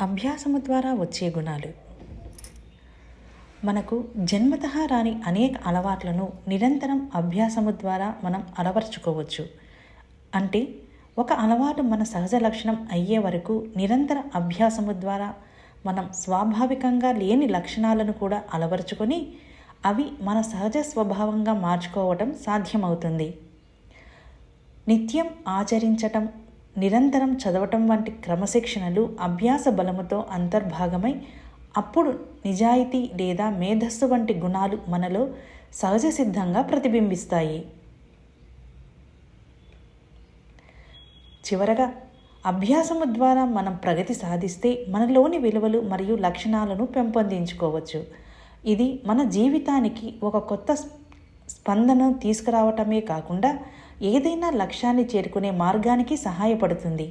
అభ్యాసము ద్వారా వచ్చే గుణాలు. మనకు జన్మత రాని అనేక అలవాట్లను నిరంతరం అభ్యాసము ద్వారా మనం అలవర్చుకోవచ్చు. అంటే ఒక అలవాటు మన సహజ లక్షణం అయ్యే వరకు నిరంతర అభ్యాసము ద్వారా మనం స్వాభావికంగా లేని లక్షణాలను కూడా అలవరుచుకొని అవి మన సహజ స్వభావంగా మార్చుకోవటం సాధ్యమవుతుంది. నిత్యం ఆచరించటం నిరంతరం చదవటం వంటి క్రమశిక్షణలు అభ్యాస బలముతో అంతర్భాగమై అప్పుడు నిజాయితీ లేదా మేధస్సు వంటి గుణాలు మనలో సహజ సిద్ధంగా ప్రతిబింబిస్తాయి. చివరగా అభ్యాసము ద్వారా మనం ప్రగతి సాధిస్తే మనలోని విలువలు మరియు లక్షణాలను పెంపొందించుకోవచ్చు. ఇది మన జీవితానికి ఒక కొత్త స్పందన తీసుకురావటమే కాకుండా ఏదైనా లక్ష్యాన్ని చేరుకునే మార్గానికి సహాయపడుతుంది.